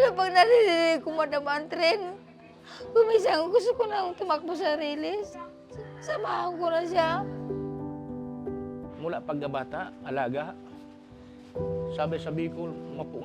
Ano pag naririnig ko madama ang tren? Kumisang gusto ko nang tumakbo sa rilis. Samahan ko na siya. Mula pagkabata, alaga. Sabi sabi ko, mapo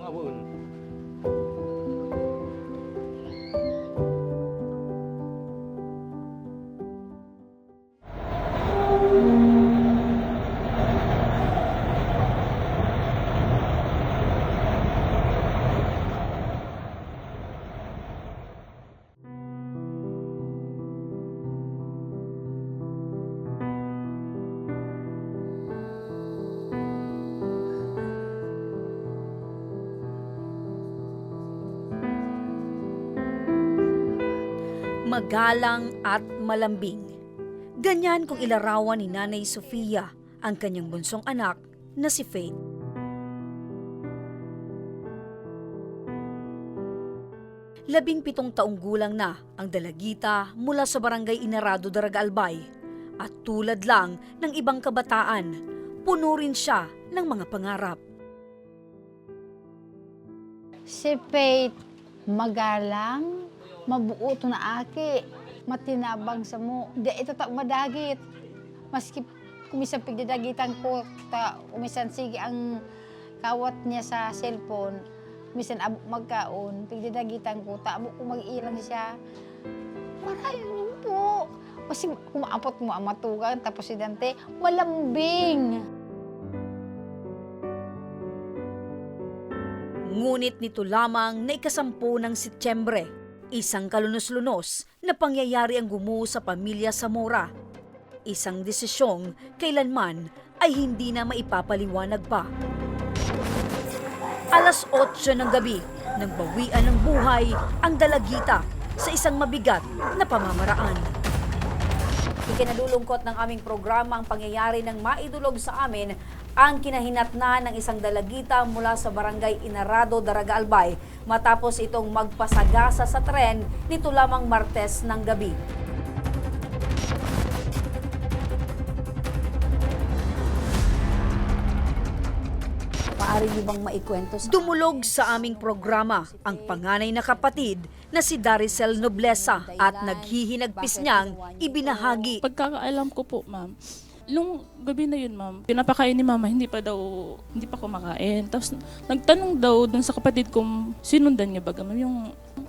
magalang at malambing. Ganyan kung ilarawan ni Nanay Sofia ang kanyang bunsong anak na si Faith. Labing pitong taong gulang na ang dalagita mula sa barangay Inarado, Daragalbay. At tulad lang ng ibang kabataan, puno rin siya ng mga pangarap. Si Faith, magalang, mabuo to na aki, matinabang sa mo. Di ito ta madagit. Maski kumisan pigdadagitan ko, ta umisan sige ang kawat niya sa cellphone. Misan abo magkaon, pigdadagitan ko, ta abo ko mag-ilang siya. Marayo niyo po. Kasi kumaapot mo ang matugan, tapos si Dante, malambing. Ngunit nito lamang na ikasampu ng Setyembre, isang kalunos-lunos na pangyayari ang gumuho sa pamilya Zamora. Isang desisyong kailanman ay hindi na maipapaliwanag pa. Alas 8 ng gabi, nang bawian ng buhay ang dalagita sa isang mabigat na pamamaraan. Ikinalulungkot ng aming programa ang pangyayari ng maidulog sa amin ang kinahinatnan ng isang dalagita mula sa barangay Inarado, Daraga Albay matapos itong magpasagasa sa tren nito lamang Martes ng gabi. Maaari niyo bang maikwento sa Dumulog sa aming programa ang panganay na kapatid na si Daricel Noblesa at naghihinagpis niyang ibinahagi. Pagkakaalam ko po, ma'am, nung gabi na yun, ma'am, pinapakain ni mama, hindi pa daw, hindi pa kumakain. Tapos nagtanong daw dun sa kapatid kong sinundan niya baga, ma'am, yung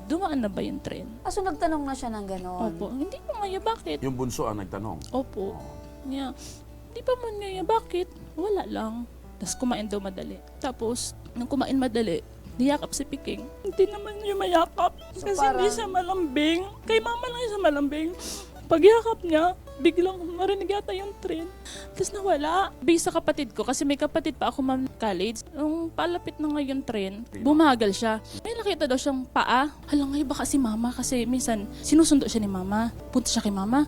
dumaan na ba yung tren? Aso nagtanong na siya ng gano'n. Opo, hindi po nga, bakit? Yung bunso ang nagtanong. Opo. Niya, di pa mo niya, bakit? Wala lang. Tapos kumain daw madali. Tapos, nung kumain madali, niyakap si Piking. Hindi naman niya mayakap. So, kasi parang- hindi siya malambing. Kay mama lang siya malambing. Pagyakap niya, biglang marinig yata yung train. Tapos nawala. Base sa kapatid ko, kasi may kapatid pa ako ma'am college. Nung palapit na ngayon train, bumagal siya. May nakita daw siyang paa. Hala ngayon baka si mama kasi minsan sinusundo siya ni mama. Punta siya kay mama.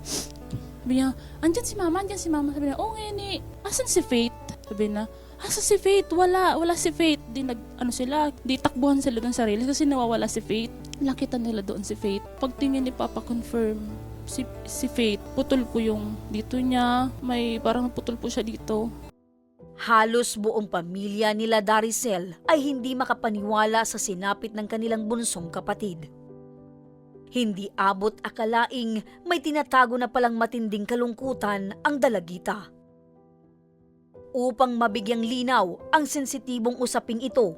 Sabi niya, andyan si mama, andyan si mama. Sabi niya, oh ngayon eh, asan si Faith? Sabi na, asan si Faith? Wala, wala si Faith. Di nag, ano sila, di takbuhan sila doon sa rails kasi nawawala si Faith. Nakita nila doon si Faith. Pagtingin ni Papa confirm, si, si Faith, putol po yung dito niya. May parang putol po siya dito. Halos buong pamilya nila Daricel ay hindi makapaniwala sa sinapit ng kanilang bunsong kapatid. Hindi abot akalaing may tinatago na palang matinding kalungkutan ang dalagita. Upang mabigyang linaw ang sensitibong usaping ito,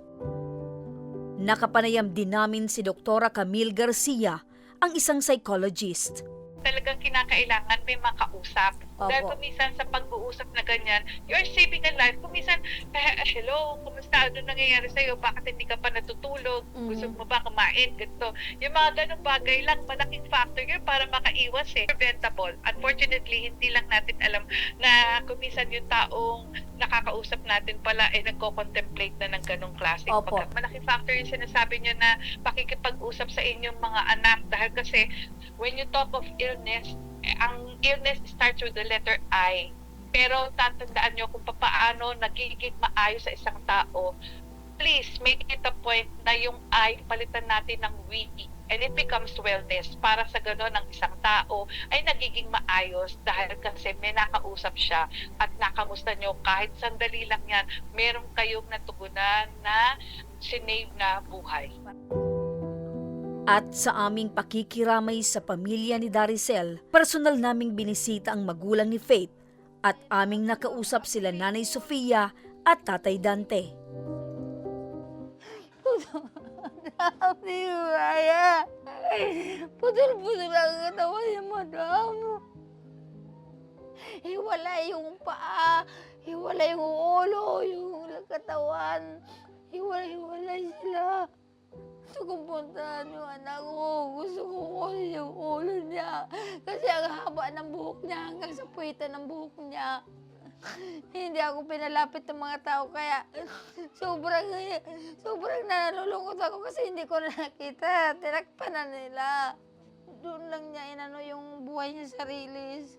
nakapanayam din namin si Dr. Camille Garcia, ang isang psychologist. Talagang kinakailangan may makausap. Opo. Dahil kumisan sa pag-uusap na ganyan, you're saving a life. Kumisan, eh, hello, kumusta? Ano nangyayari sa'yo? Bakit hindi ka pa natutulog? Mhm. Gusto mo ba kumain? Ganito. Yung mga ganong bagay lang, malaking factor yun para makaiwas eh. Preventable. Unfortunately, hindi lang natin alam na kumisan yung taong nakakausap natin pala eh nagko-contemplate na ng ganong klaseng Opo. pagka- Malaking factor yung sinasabi niyo na pakikipag-usap sa inyong mga anak dahil kasi when you talk of illness, ang illness starts with the letter I. Pero tatandaan nyo kung paano nagiging maayos sa isang tao, please make it a point na yung I palitan natin ng we and it becomes wellness para sa gano'n ang isang tao ay nagiging maayos dahil kasi may nakausap siya at nakamusta nyo kahit sandali lang yan meron kayong natugunan na sinave na buhay. At sa aming pakikiramay sa pamilya ni Daricel, personal naming binisita ang magulang ni Faith at aming nakausap sila Nanay Sofia at Tatay Dante. Hindi ko kaya. Putol-putol ang katawan niya, madam. Hiwala yung paa, hiwala yung ulo, yung katawan. Hiwala-hiwala sila. Gusto kong puntahan yung anak ko. Gusto ko kunin yung ulo niya. Kasi ang haba ng buhok niya hanggang sa puwitan ng buhok niya. Hindi ako pinalapit ng mga tao kaya sobrang sobrang nalulungkot ako kasi hindi ko na nakita. Tinakpan na nila. Doon lang niya inano yung buhay niya sa rilis.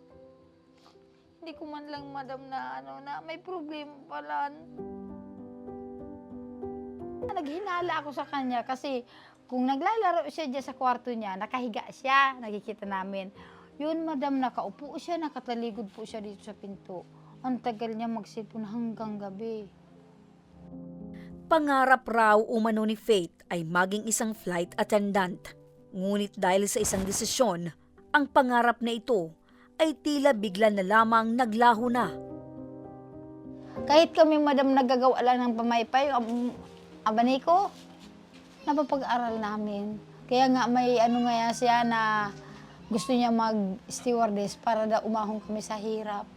Hindi ko man lang madam na ano na may problema pala. Naghinala ako sa kanya kasi kung naglalaro siya dyan sa kwarto niya, nakahiga siya, nakikita namin. Yun, madam, nakaupo siya, nakataligod po siya dito sa pinto. Ang tagal niya magsilpon hanggang gabi. Pangarap raw umano ni Faith ay maging isang flight attendant. Ngunit dahil sa isang desisyon, ang pangarap na ito ay tila bigla na lamang naglaho na. Kahit kami, madam, nagagawa lang ng pamaypay, ang abaniko, napapag-aral namin. Kaya nga may ano nga siya na gusto niya mag-stewardess para da umahon kami sa hirap.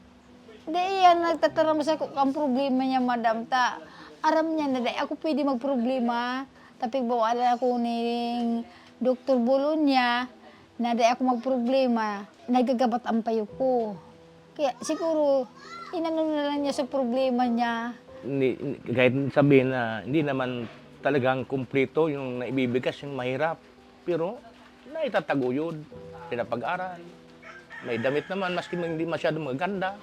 Hindi yan, nagtatanong sa ko ang problema niya, madam, ta. Aram niya na, di ako pwede magproblema. Tapi bawalan ako ni Dr. Bolonya na di ako magproblema. Nagagabat ang payo ko. Kaya siguro, inano na lang niya sa problema niya. Hindi- kahit sabihin na hindi naman talagang kumpleto yung naibibigas, yung mahirap. Pero naitataguyod, pinapag-aral. May damit naman, maski hindi masyadong maganda.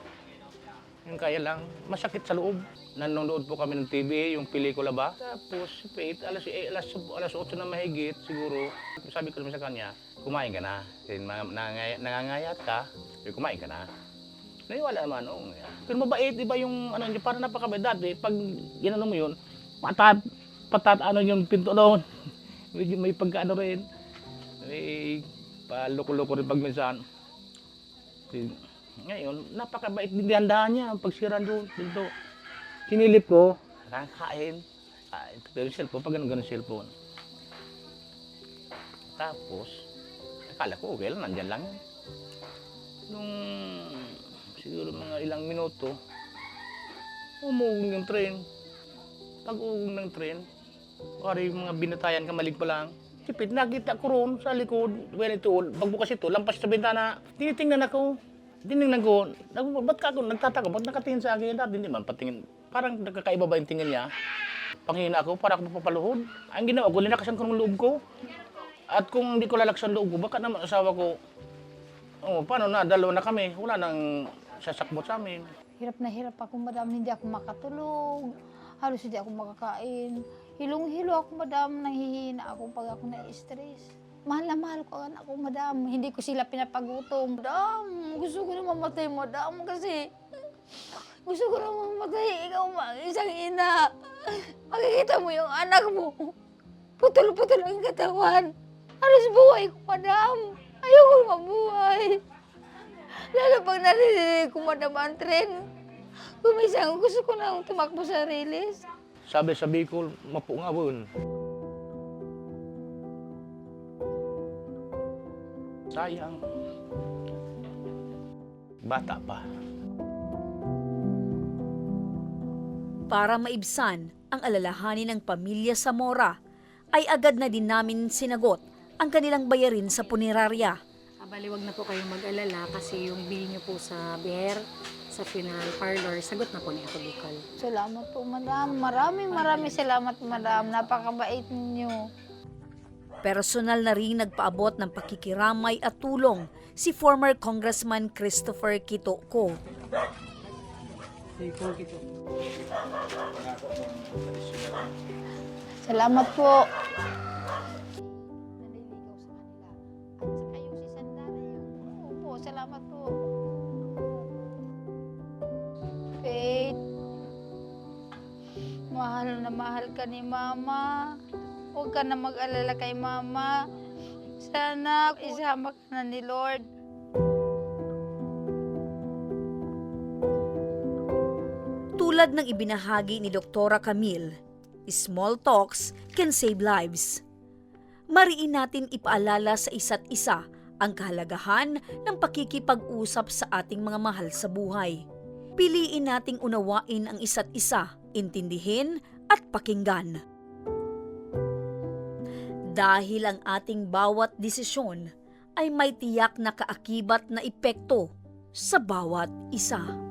Yung kaya lang, masakit sa loob. Nanonood po kami ng TV, yung pelikula ba? Tapos, wait, alas, eh, alas, alas 8 na mahigit, siguro. Sabi ko naman sa kanya, kumain ka na. Nangangayat ka, kumain ka na. Naiwala naman, oo. nga. Pero mabait, di ba yung ano, yung parang napakabait dati, pag ginano mo yun, patat, patat, ano yung pinto doon. Medyo may pagkaano rin. May paloko-loko rin pag minsan. Ngayon, napakabait din dahan niya, ang pagsira doon, pinto. Sinilip ko, kakain. Ah, ito pero yung cellphone, pag ganun-ganun cellphone. Tapos, akala ko, okay lang, nandyan lang yan. Nung siguro mga ilang minuto, umugong yung train. Pag ugong ng train, yung mga binatayan kamalig pa lang. Sipit, nakita ko roon sa likod, well ito, pagbukas ito, lampas sa bintana, tinitingnan ako. Tinignan ko, ba't ka ako nagtataka, ba't nakatingin sa akin? Dati hindi man, patingin, parang nagkakaiba ba yung tingin niya? Panghina ako, para ako mapapaluhod. Ang ginawa ko, linakasan ko ng loob ko. At kung hindi ko lalaksan loob ko, baka naman asawa ko, oh, paano na, dalawa na kami, wala nang sasakbot sa amin. Hirap na hirap ako, madam. Hindi ako makatulog. Halos hindi ako makakain. Hilong-hilo ako, madam. Nanghihina ako pag ako na-stress. Mahal na mahal ko ang anak ko, madam. Hindi ko sila pinapagutom. Madam, gusto ko na mamatay, madam. Kasi gusto ko na mamatay. Ikaw, ma, isang ina. Makikita mo yung anak mo. Putol-putol ang katawan. Halos buhay ko, madam. Ayoko mabuhay. Lalo pag naririnig ko madam ang tren. Kumisang gusto ko na tumakbo sa rilis. Sabi sa Bicol, mapo nga bon. Sayang. Bata pa. Para maibsan ang alalahanin ng pamilya Zamora, ay agad na din namin sinagot ang kanilang bayarin sa punerarya. Ah, bali, wag na po kayong mag-alala kasi yung bill nyo po sa bear, sa funeral parlor, sagot na po ni Ato Bicol. Salamat po, madam. Maraming maraming salamat, madam. Napakabait ninyo. Personal na rin nagpaabot ng pakikiramay at tulong si former Congressman Christopher Kitoko. Salamat po. Salamat po. Faith, mahal na mahal ka ni Mama. Huwag ka na mag-alala kay Mama. Sana isama ka na ni Lord. Tulad ng ibinahagi ni Doktora Camille, small talks can save lives. Mariin natin ipaalala sa isa't isa ang kahalagahan ng pakikipag-usap sa ating mga mahal sa buhay. Piliin nating unawain ang isa't isa, intindihin at pakinggan. Dahil ang ating bawat desisyon ay may tiyak na kaakibat na epekto sa bawat isa.